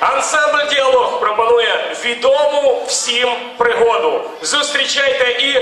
Ансамбль діалог пропонує відому всім пригоду. Зустрічайте і